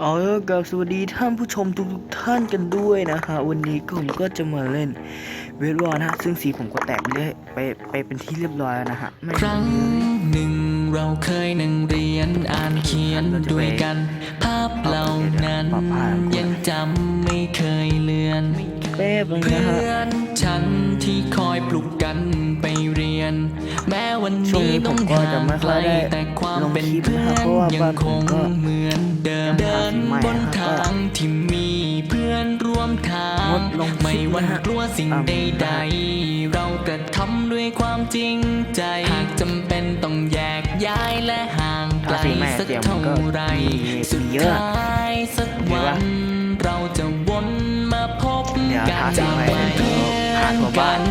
เอาละกับสวัสดีท่านผู้ชมทุกๆท่านกันด้วยนะฮะวันนี้ผมก็จะมาเล่นเวทวอร์นะฮะซึ่งสีผมก็แตกไปเรื่อยไปไปเป็นที่เรียบร้อยแล้วนะฮะไม่ครั้งหนึ่งเราเคยนั่งเรียนอ่านเขียนด้วยกัน ภาพเหล่านั้น ยังจำไม่เคยเลือนแป๊บนึงเพื่นะฮะอนฉันที่คอยปลุกกันไปเรียนแม้ วันนี้ผต้อมงก็ห่าจะงไม่ไกค่ลอยได้แต่ความลงเป็นคลิปเพื่อนะครับเพราะว่ายับ้างนคผมงก็เหมือนเดิมเดินบนทางที่มีเพื่อนร่วมทางลงไม่วันกลัวสิ่งใดๆเรากระทำด้วยความจริงใจ หากจำเป็นต้องแยกย้ายและห่างไกลสักเท่าไรสุดท้ายสักวันเราจะวนมาพบกันหาสิ่จะงใหม่เป็นเพื่อนกัน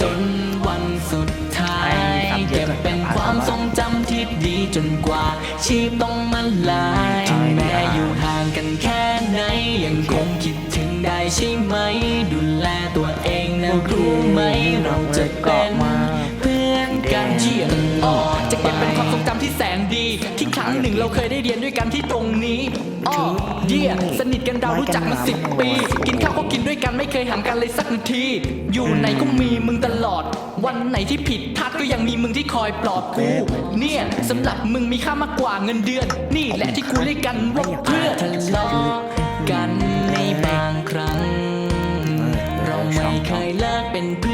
จน ก็บเป็นความทรงจำที่ดีจนกว่า ชีพต้องมันลายถึงแม้อยู่ห่างกันแค่ไหน ยังคงคิดถึงได้ใช่ไหม ดูแลตัวเองนะรู้ไหมเราจะเป็นเพื่อนกันเยี่ยมอ๋อจะเก็บเป็นความทรงจำที่แสนดี ที่ครั้งหนึ่งเราเคยได้เรียนด้วยกันที่ตรงนี้อ้อเยี่ยสนิทกันเรารู้จักมาสิบปี กินข้าวก็กินด้วยกันไม่เคยห่างกันเลยสักนาที อยู่ไหนก็มีมึงตลอด วันไหนที่ผิดพลาดก็ยังมีมึงที่คอยปลอบกู เนี่ยสำหรับมึงมีค่ามากกว่าเงินเดือน นี่แหละที่กูเรียกกันว่าเพื่อนทะเลาะกันในบางครั้ง เราไม่เคยเลิกเป็นเพื่อน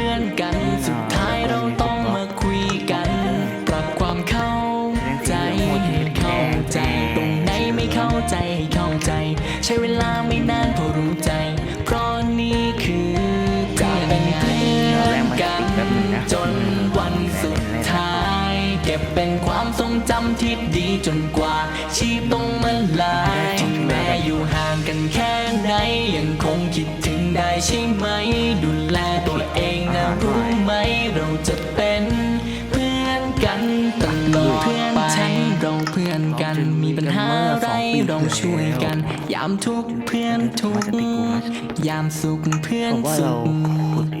กัน จนกว่าชีพต้องมาลายถึงแม้อยู่ห่างกันแค่ไหน ยังคงคิดถึงได้ใช่ไหม ดูแลตัวเองนะรู้ไหมเราจะเป็นเพื่อนกันตลอดเพื่อนฉันเราเพื่อนกันมีปัญหาอะไรเราช่วยกัน ยามทุกข์เพื่อนทุกข์ยามสุขเพื่อผนมว่าสุเราขขุดเออ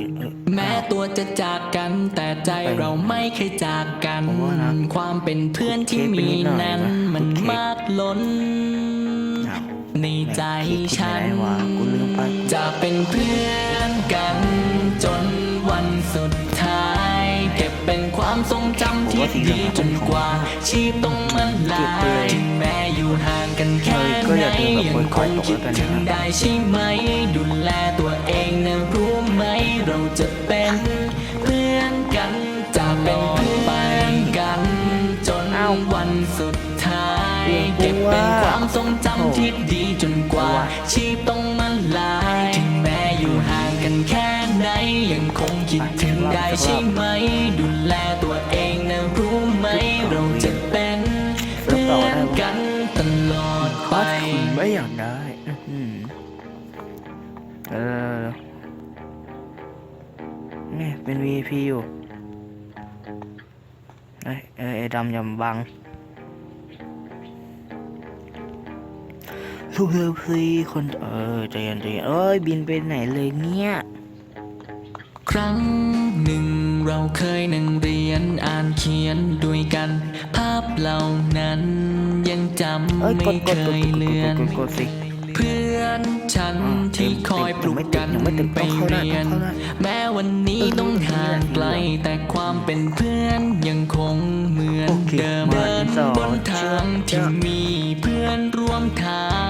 แม้ตัวจะจากกันแต่ใจเราไม่เคยจากกันผมว่านะความเป็นเพื่อนที่มีนั้นมันมากล้นครับในใจฉันคิดไม่ได้ว่ากูลืมไปจะเป็นเพื่อนกันจนวันสุดท้าย เก็บเป็นความทรงจำที่ดีจนกว่า ชีพต้องมันลายถึงแม้อยู่ห่างกันแค่ก็ไหอนย่าลืมแบบยังคค่อยงๆตกคิดแล้วกันถึนะงครับได้ใช่ไหม ดูแลตัวเองนะรู้ไหม เราจะเป็นเพื่อนกันจะเป็นเพื่อนกัน จนวันสุดท้ายเก็บเป็นความทรงจำที่ดีจนกว่า ชีพต้องมันลายถึงแม้อยู่ห่างกันแค่ไหนยังคงคิดถึง ได้ใช่ไหม ดูแลตัวเองนะรู้ไหมเราจะเป็นเพื่อนกันตลอดไปไม่อยากได้อื้ออเออนี่เป็น VIP อยู่เอ้ไอ้ดำยำบังลูกเรือพีคนเออใจเย็นใจเย็นเอ้ยบินไปไหนเลยเนี่ย ครั้ง เราเคยนั่งเรียนอ่านเขียนด้วยกัน ภาพเหล่านั้นยังจำเอ้ยไม่กดกเคดกดยกดเลือนกดกดสิเพื่อนฉันที่คอยปลุกกันยังไม่เต็มไปต้องเข้าได้เรียนต้องเข้าได้แม้วันนี้ต้องห่างไกลแต่ความเป็นเพื่อนยังคงเหมือนโอเคเดิมมาเดินต่อบนทางที่มีเพื่อนร่วมทาง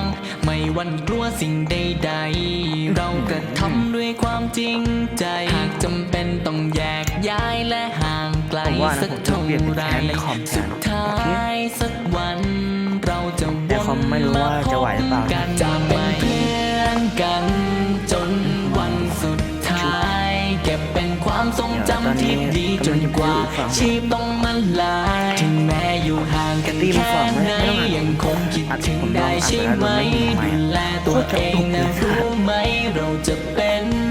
ไม่หวันกลัวสิ่งใดๆ เรากระทำด้วยความจริงใจ หากจำเป็นต้องแยกย้ายและห่างไกลผมว่านะสักผมจะเท่าเปลี่ยนเป็นไรแคนคอมแทนสุดท้ายสักวัน เราจะแต่คอมไม่รู้ว่าจะไหวหรือเปล่ากันจะเป็นเพื่อนกัน ความทรงจำที่ดีจนกว่าชีพต้องมันลายถึงแม้อยู่ห่างกันตีมาแค่ฝั่งไหนไม่ต้องอ่านยังคงคิดถึงได้ใช่ไหมดูแลตัวเองนะรู้ไหมเราจะเป็นเพื่อน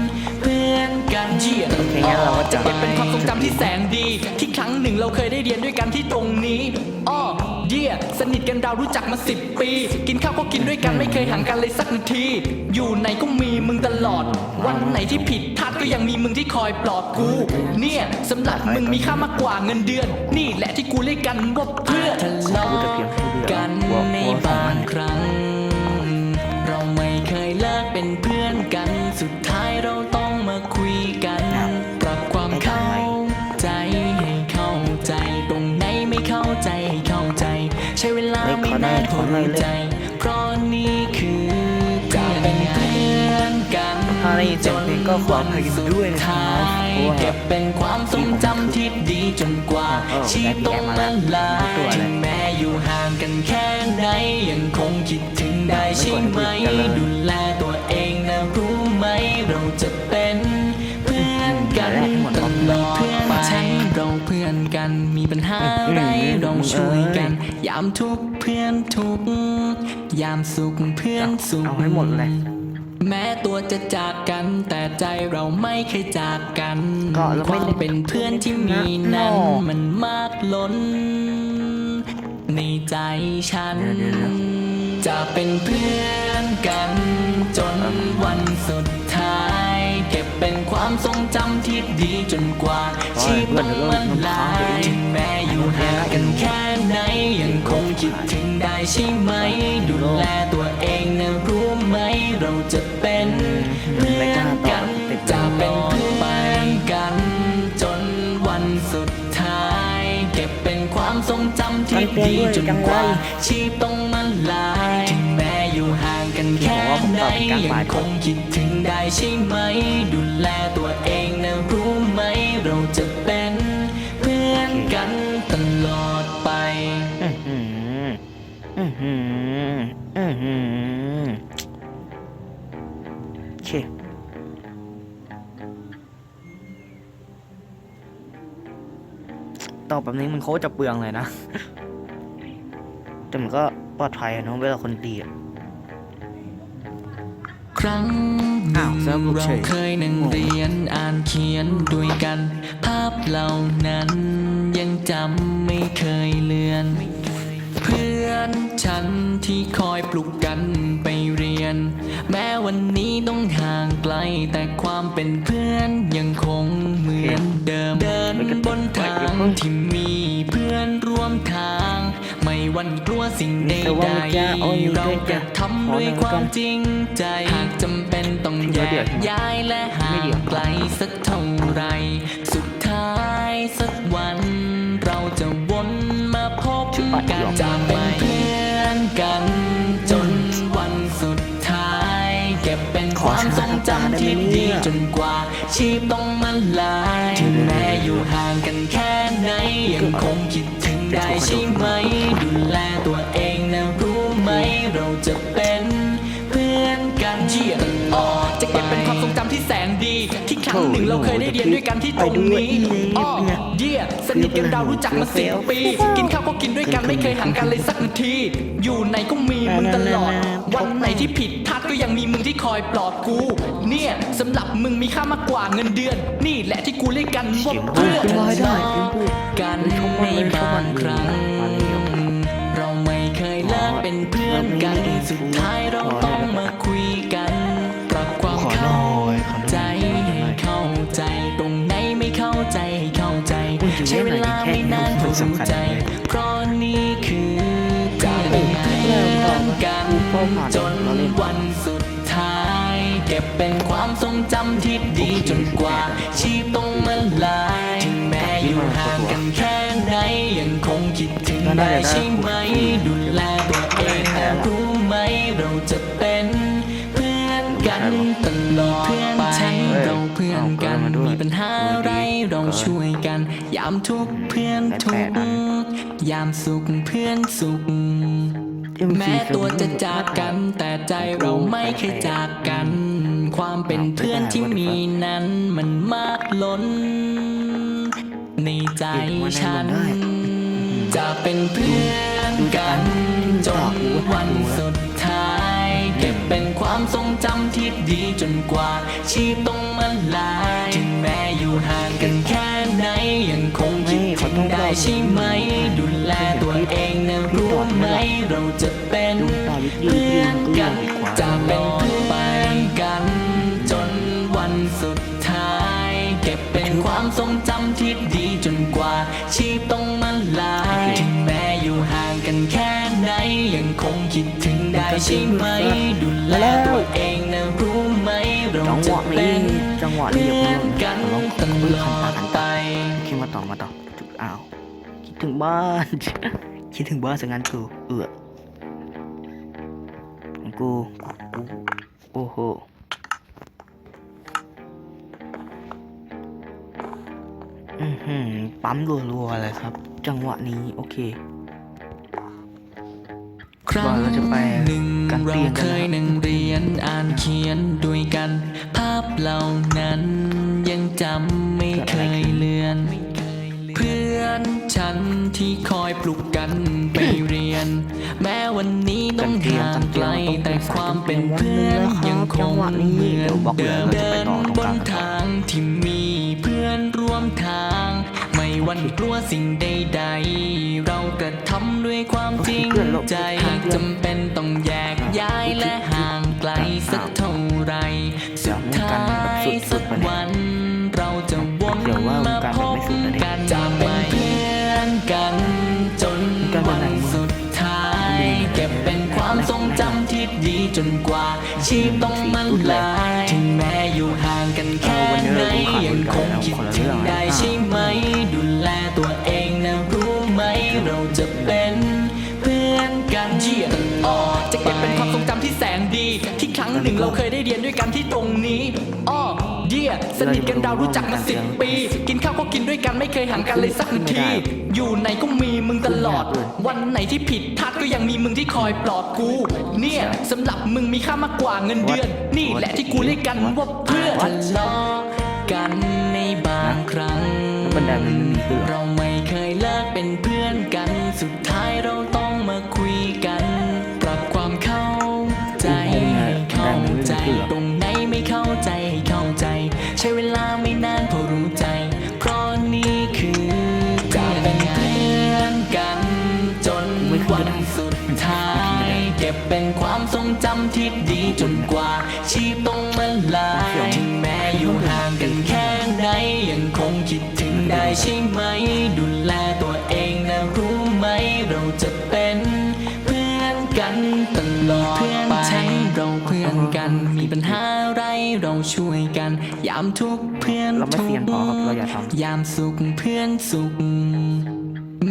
กันเยี่ยโอเคงั้เราก็จะเก็บเป็นความทรงจำที่แสนดี ที่ครั้งหนึ่งเราเคยได้เรียนด้วยกันที่ตรงนี้อ้อเยี่ยสนิทกันเรารู้จักมาสิบปี กินข้าวก็กินด้วยกันไม่เคยห่างกันเลยสักนาที อยู่ไหนก็มีมึงตลอด วันไหนที่ผิดพลาดก็ยังมีมึงที่คอยปลอบกู เนี่ยสำหรับมึงมีค่ามากกว่าเงินเดือน นี่แหละที่กูเรียกกันว่าเพื่อนทะเลาะกันในบางครั้งเป็นเพื่อนกันสุดท้ายเราต้อง ลาไม่นานพอรู้ใจเพราะนี่คือจะเป็นเพื่อนกันถ้าได้ยินเสียงเพลงก็ขออภัยกันด้วยนะครับเพราะว่าเก็บเป็นความทรงจำที่ดีจนกว่าชีวิตต้องละลาได้พี่แกมาแล้วยถึงแม้อยู่ห่างกันแค่ไหนยังคงคิดถึงได้ใช่ไหมดูแลตัวเองนะรู้ไหมเราจะเป็นเพื่อนกันตลอด กัน มีปัญหาอะไรเราช่วยกัน ยามทุกข์เพื่อนทุกข์ยามสุขเพื่อนสุข เอาให้หมดเลย แม้ตัวจะจากกันแต่ใจเราไม่เคยจากกันก็เราคไม่วามได้เป็นเพื่อนที่มีนั้น โน่มันมากล้น ในใจฉัน เดี๋ยวจะเป็นเพื่อนกัน จนวันสุดท้าย เก็บเป็นความทรงจำที่ดีจนกว่า ชีพต้องมันลายถึงแม้อยู่ห่างกันแค่ไหน ยังคงคิดถึงได้ใช่ไหม ดูแลตัวเองนะรู้ไหม เราจะเป็นเพื่อนกัน จะเป็นเพื่อนกัน จนวันสุดท้าย เก็บเป็นความทรงจำที่ดีจนกว่า ชีพต้องมันลายถึงแม้อยู่ห่าง กันแค่ไหนยังคงคิดถึงได้ใช่ไหม ดูแลตัวเองนะรู้ไหม เราจะเป็นเพื่อนกันตลอดไป โอเคตอบแบบนี้มันโคตรจะเปลืองเลยนะ แต่มันก็ปลอดภัยนะเวลาคนตีอะ ครั้งหนึ่งเราเฉยเคยนั่งเรียนอ่านเขียนด้วยกัน ภาพเหล่านั้นยังจำไม่เคยเลือน เพื่อนฉันที่คอยปลุกกันไปเรียน แม้วันนี้ต้องห่างไกลแต่ความเป็นเพื่อนยังคงเหมือนเดิมเดินบนทางที่มี วันกลัวสิ่งใดแต่ว่ามันจะเอาอยู่ๆเราด้วยกัจะนทำด้วยความจริงใจ หากจำเป็นต้องแยเดี๋ยวกย้ายและห่างไกลสักเท่าไหรสุดท้ายสักวัน เราจะวนมาพบกันจะเป็นเพื่อนกัน จนวันสุดท้าย เก็บเป็นความทรงจำที่ดีจนกว่าชีพต้องมันลายถึงแม้อยู่ห่างกันแค่ไหนยังคงคิดถึงได้ ใช่ไหมดูแลตัวเองนะรู้ไหมเราจะเป็นเพื่อนกัน เยี่ยตลอดจะเก็บเป็นความทรงจำที่แสนดี ที่ครั้งหนึ่งเราเคยได้เรียนด้วยกันที่ตรงนี้อ้อเยี่ยสนิทกันเรารู้จักมาสิบปี กินข้าวก็กินด้วยกันไม่เคยห่างกันเลยสักนาที อยู่ไหนก็มีมึงตลอด วันไหนที่ผิดพลาดก็ยังมีมึงที่คอยปลอบกู เนี่ยสำหรับมึงมีค่ามากกว่าเงินเดือน นี่แหละที่กูเรียกกันว่าเพื่อนเสียงพูดได้เสียงพูดกันในบางครั้งเราไม่เคยเลิกเป็นเพื่อนกันสุดท้ายเราต้องมาคุยกัน นานพอรู้ใจเพราะนี่คือการเป็นเพื่อนกันจนวันสุดท้าย เก็บเป็นความทรงจำที่ดีจนกว่า ชีพต้องมันลายถึงแม้อยู่ห่างกันแค่ไหนยังคงคิดถึงได้ใช่ไหมดูแลตัวเองแต่รู้ไหมเราจะเป็นเพื่อนกันตลอดเพื่อนฉันเราเพื่อนกันมีปัญหาอะไรเราช่วยกันยามทุกข์เพื่อน ทุกข์ยามสุขเพื่อนสุข แม้ตัวจะจากกัน แต่ใจเราไม่เคยจากกัน ความเป็นเพื่อนที่มีนั้นมันมากล้น ในใจฉัน จะเป็นเพื่อนกันจนวันสุดท้าย เก็บเป็นความทรงจำที่ดีจนกว่าชีพต้องมันลายถึงแม้อยู่ห่างกันแค่ไหนยังคง คิดถึงได้ใช่ไหม ดูแลตัวเองนะรู้ไหม เราจะเป็นเพื่อนกันจะเป็นเพื่อนกัน จนวันสุดท้าย เก็บเป็นความทรงจำที่ดีจนกว่า ชีพต้องมันลายถึงแม้อยู่ห่างกันแค่ไหน ยังคงคิดถึงได้ใช่ไหม ดูแลตัวเองนะรู้ไหม เราจังหจะวะเป็นี้นจังหวะนี้เพื่อย่าอเพิ่นงกันลองตคุยลคันอตาดกันไปคิดมาต่อมาต่อจุอ้าวคิด ถึงบ้าน คิดถึงบ้านสังงานกูเอือของกูกู โอ้โหอือหือปั๊มรัวๆเลยครับ จังหวะนี้โอเคครั้งว่าเราจะไปหนึ่งกันเราเตียงกันเคยนั่งเรียนอ่านเขียนด้วยกัน ภาพเหล่านั้นยังจำไม่เคยเลือนเพื่อน ฉันที่คอยปลุกกันไปเรียน แม้วันนี้ต้องห่างไกลแต่ความเป็นเพื่อนยังคงเหมือนเดิมเดินบนทางที่มีเพื่อนร่วมทาง ไม่หวันกลัวสิ่งใดๆ เรากระทำด้วยความจริงใจจำเป็นต้องแยกย้ายและห่างไกลสักเท่าไหรสุดท้ายสักวัน เราจะวนมาพบกัน จนกว่าชีพต้องมันลายถึงแม้อยู่ห่างกันแค่ไหนยังคงคิดถึงได้ใช่ไหม ดูแลตัวเองนะรู้ไหมเราจะเป็นเพื่อนกันเยี่ยตลอดจะเก็บเป็นความทรงจำที่แสนดี ที่ครั้งหนึ่งเราเคยได้เรียนด้วยกันที่ตรงนี้อ้อ เยี่ยสนิทกันเรารู้จักมาสิบปี กินข้าวก็กินด้วยกันไม่เคยห่างกันเลยสักนาที อยู่ไหนก็มีมึงตลอด วันไหนที่ผิดพลาดก็ยังมีมึงที่คอยปลอบกู เนี่ยสำหรับมึงมีค่ามากกว่าเงินเดือน นี่แหละที่กูเรียกกันว่าเพื่อนทะเลาะกันในบางครั้งแล้วบันไดมันไม่มีเพื่อนเรา เก็บเป็นความทรงจำที่ดีจนกว่า ชีพต้องมันลายถึงแม้อยู่ห่างกันแค่ไหน ยังคงคิดถึงได้ใช่ไหม ดูแลตัวเองนะรู้ไหม เราจะเป็นเพื่อนกันตลอดเพื่อนฉันเราเพื่อนกัน มีปัญหาอะไรเราช่วยกัน ยามทุกข์เพื่อนเราไม่ทุเซียนกพอครับเราอย่าทำ ยามสุขเพื่อนสุข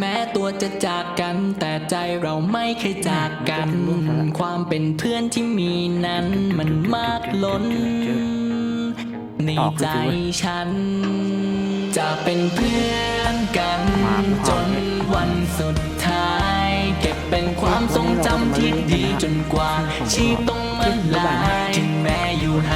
แม้ตัวจะจากกัน แต่ใจเราไม่เคยจากกัน ความเป็นเพื่อนที่มีนั้นมันมากล้น ในใจฉัน จะเป็นเพื่อนกัน จนวันสุดท้าย เก็บเป็นความทรงจำที่ดีจนกว่าชีพต้องมันลาย